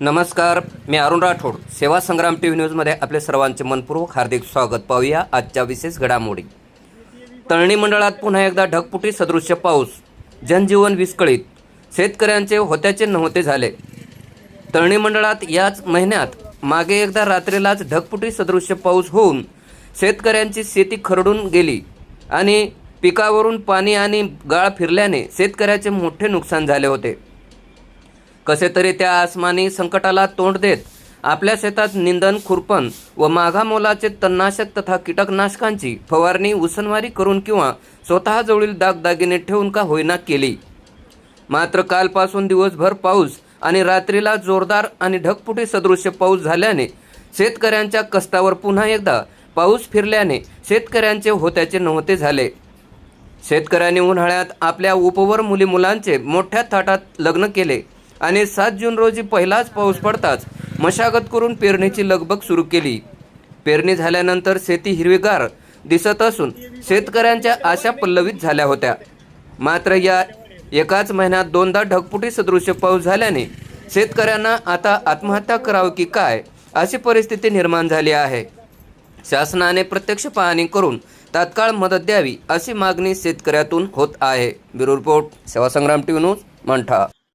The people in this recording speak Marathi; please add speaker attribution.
Speaker 1: नमस्कार मी अरुण राठोड. सेवा संग्राम टी व्ही न्यूजमध्ये आपले सर्वांचे मनपूर्वक हार्दिक स्वागत पाहूया आजच्या विशेष घडामोडी. तळणी मंडळात पुन्हा एकदा ढगपुटी सदृश्य पाऊस. जनजीवन विस्कळीत. शेतकऱ्यांचे होत्याचे नव्हते झाले. तळणी मंडळात याच महिन्यात मागे एकदा रात्रीलाच ढगपुटी सदृश्य पाऊस होऊन शेतकऱ्यांची शेती खरडून गेली आणि पिकावरून पाणी आणि गाळ फिरल्याने शेतकऱ्याचे मोठे नुकसान झाले होते. कसे तरी त्या आसमानी संकटाला तोंड देत आपल्या शेतात निंदन खुरपण व माघा मोलाचे तणनाशक तथा कीटकनाशकांची फवारणी उसनवारी करून किंवा स्वतःजवळील दागदागिने ठेवून का होईना केली. मात्र कालपासून दिवसभर पाऊस आणि रात्रीला जोरदार आणि ढगपुटी सदृश्य पाऊस झाल्याने शेतकऱ्यांच्या कष्टावर पुन्हा एकदा पाऊस फिरल्याने शेतकऱ्यांचे होत्याचे नव्हते झाले. शेतकऱ्यांनी उन्हाळ्यात आपल्या उपवर मुली मुलांचे मोठ्या थाटात लग्न केले. आणि सात जून रोजी पहिलाच पाऊस पडताच मशागत करून पेरणीची लगबग सुरू केली. पेरणी झाल्यानंतर शेती हिरवीगार दिसत असून शेतकऱ्यांच्या आशा पल्लवित झाल्या होत्या. मात्र या एकाच महिन्यात दोनदा ढगपुटी सदृश्य पाऊस झाल्याने शेतकऱ्यांना आता आत्महत्या करावी की काय अशी परिस्थिती निर्माण झाली आहे. शासनाने प्रत्यक्ष पाहणी करून तात्काळ मदत द्यावी अशी मागणी शेतकऱ्यातून होत आहे. Bureau report Sevasangram T news Mantha.